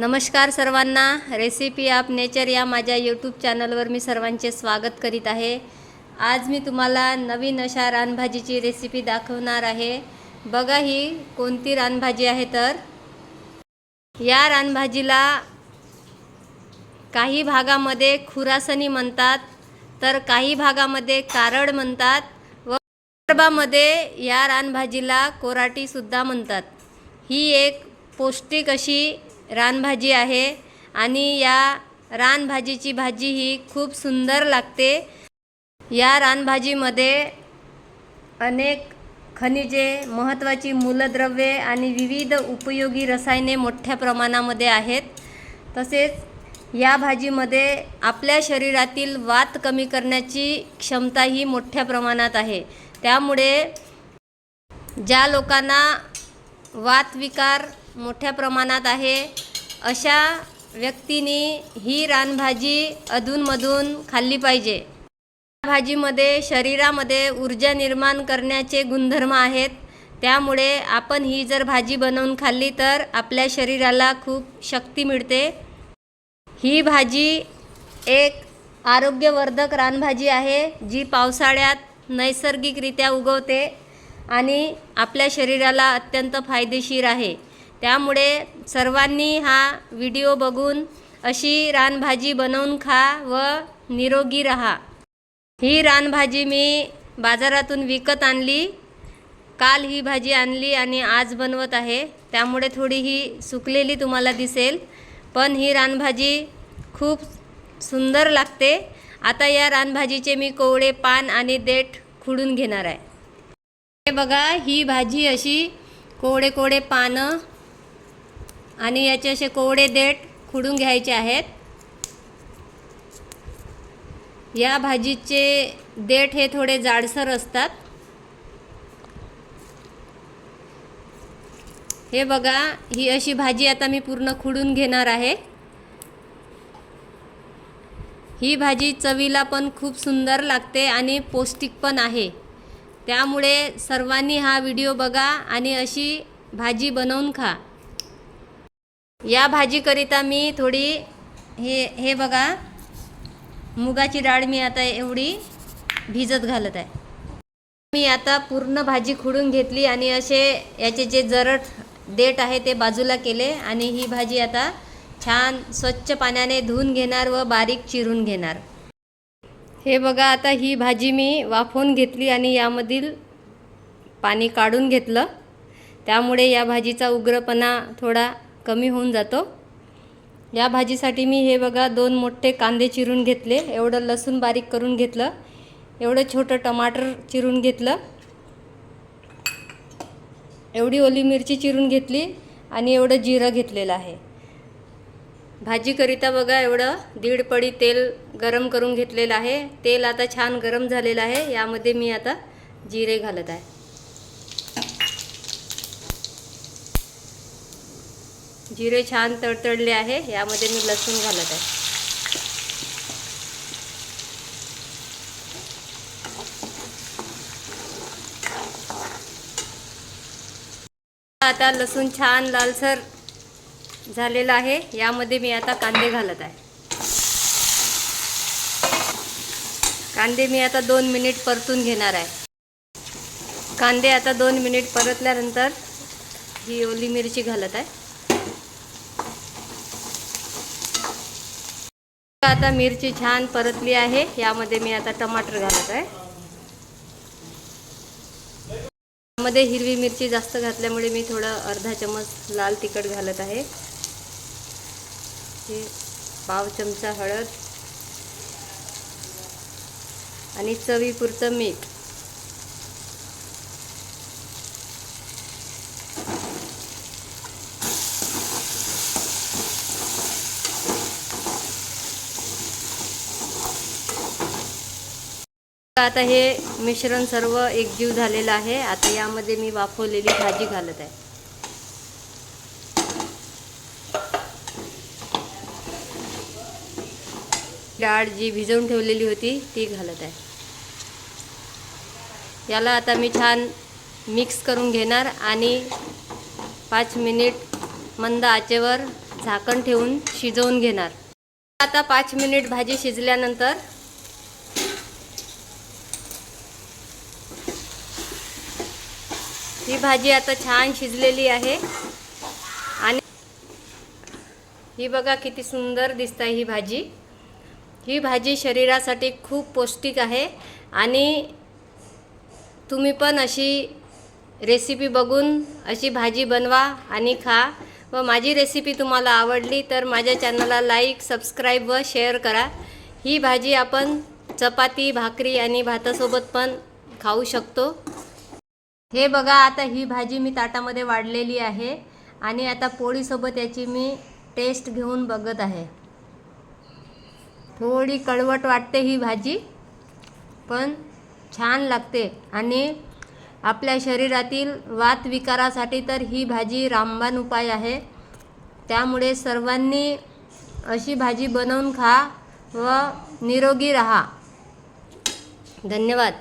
नमस्कार सर्वांना. Recipe of nature या माझ्या यूट्यूब चॅनलवर मी सर्वांचे स्वागत करीत आहे. आज मी तुम्हाला नवीन अशा रानभाजीची रेसिपी दाखवणार आहे. बघा ही कोणती रानभाजी आहे तर. या रानभाजीला काही भागामध्ये खुरासनी म्हणतात तर काही भागामध्ये कारड म्हणतात व विदर्भामध्ये या रानभाजीला कोराटीसुद्धा म्हणतात. ही एक पौष्टिक अशी रानभाजी आहे आणि या रानभाजीची भाजी ही खूप सुंदर लागते. या रानभाजीमध्ये अनेक खनिजे महत्त्वाची मूलद्रव्ये आणि विविध उपयोगी रसायने मोठ्या प्रमाणामध्ये आहेत. तसेच या भाजीमध्ये आपल्या शरीरातील वात कमी करण्याची क्षमता ही मोठ्या प्रमाणात आहे. त्यामुळे ज्या लोकांना वातविकार मोठ्या प्रमाणात आहे. अशा व्यक्तीने ही रानभाजी अधूनमधून खाल्ली पाहिजे. या भाजीमध्ये शरीरामध्ये ऊर्जा निर्माण करण्याचे गुणधर्म आहेत. त्यामुळे आपण ही जर भाजी बनवून खाल्ली तर आपल्या शरीराला खूप शक्ती मिळते. ही भाजी एक आरोग्यवर्धक रानभाजी आहे जी पावसाळ्यात नैसर्गिकरित्या उगवते आणि आपल्या शरीराला अत्यंत फायदेशीर आहे. त्यामुळे सर्वांनी हा व्हिडिओ बघून अशी रानभाजी बनवून खा व निरोगी रहा. ही रानभाजी मी बाजारातून विकत आणली. काल ही भाजी आणली आणि आज बनवत आहे. त्यामुळे थोडी ही सुकलेली तुम्हाला दिसेल. पण ही रानभाजी खूप सुंदर लागते. आता या रानभाजीचे मी कोवळे पान आणि देठ खुडून घेणार आहे. हे बघा ही भाजी अशी कोवडे कोवळे पानं आणि याचे असे कोवडे देठ खुडून घ्यायचे आहेत. या भाजीचे देठ हे थोडे जाडसर असतात. हे बघा ही अशी भाजी आता मी पूर्ण खुडून घेणार आहे. ही भाजी चवीला पण खूप सुंदर लागते आणि पौष्टिक पण आहे. त्यामुळे सर्वांनी हा व्हिडिओ बघा आणि अशी भाजी बनवून खा. या भाजीकरिता मी थोडी हे हे बघा. मुगाची डाळ मी आता एवढी भिजत घालत आहे. मी आता पूर्ण भाजी खुडून घेतली आणि असे याचे जे जरट देठ आहे ते बाजूला केले आणि ही भाजी आता छान स्वच्छ पाण्याने धुवून घेणार व बारीक चिरून घेणार. हे बघा आता ही भाजी मी वाफवून घेतली आणि यामधील पाणी काढून घेतलं. त्यामुळे या भाजीचा उग्रपणा थोडा कमी होऊन जातो. या भाजीसाठी मी हे बघा दोन मोठे कांदे चिरून घेतले. एवढं लसूण बारीक करून घेतलं. एवढं छोटं टमाटर चिरून घेतलं. एवढी ओली मिरची चिरून घेतली आणि एवढं जिरं घेतलेलं आहे. भाजीकरिता बघा एवढं दीड पडी तेल गरम करून घेतलेलं आहे. तेल आता छान गरम झालेलं आहे. यामध्ये मी आता जिरे घालत आहे. जिरे छान तडतडले आहे यामध्ये मी लसूण घालत आहे. आता लसूण छान लालसर झालेला आहे यामध्ये मी आता कांदे घालत आहे. कांदे मी आता दोन मिनिट परतून घेणार आहे. कांदे आता दोन मिनिट परतल्यानंतर ही ओली मिरची घालत आहे. आता मिरची छान परतली आहे. यामध्ये मी आता टमाटर घालत आहे. यामध्ये हिरवी मिरची जास्त घातल्यामुळे मी थोडं अर्धा चमच लाल तिखट घालत आहे. हे पाव चमचा हळद आणि चवीपुरतं मीठ. आता हे मिश्रण सर्व एकजीव झालेलं आहे. आता यामध्ये मी वाफवलेली भाजी घालत आहे. डाळ जी भिजवून ठेवलेली होती ती घालत आहे. याला आता मी छान मिक्स करून घेणार आणि पाच मिनिट मंद आचेवर झाकण ठेवून शिजवून घेणार. आता पाच मिनिट भाजी शिजल्यानंतर ही भाजी आता छान शिजलेली आहे. आणि ही बघा किती सुंदर दिसत आहे ही भाजी. ही भाजी शरीरासाठी खूप पौष्टिक आहे आणि तुम्ही पण अशी रेसिपी बघून अशी भाजी बनवा आणि खा. व माझी रेसिपी तुम्हाला आवडली तर माझ्या चॅनलला लाईक सबस्क्राईब व शेअर करा. ही भाजी आपण चपाती भाकरी आणि भातासोबत पण खाऊ शकतो. हे बघा आता ही भाजी मी ताटामध्ये वाढलेली आहे आणि आता पोळीसोबत याची मी टेस्ट घेऊन बघत आहे. थोडी कळवट वाटते ही भाजी पण छान लागते आणि आपल्या शरीरातील वातविकारासाठी तर ही भाजी रामबाण उपाय आहे. त्यामुळे सर्वांनी अशी भाजी बनवून खा व निरोगी रहा. धन्यवाद.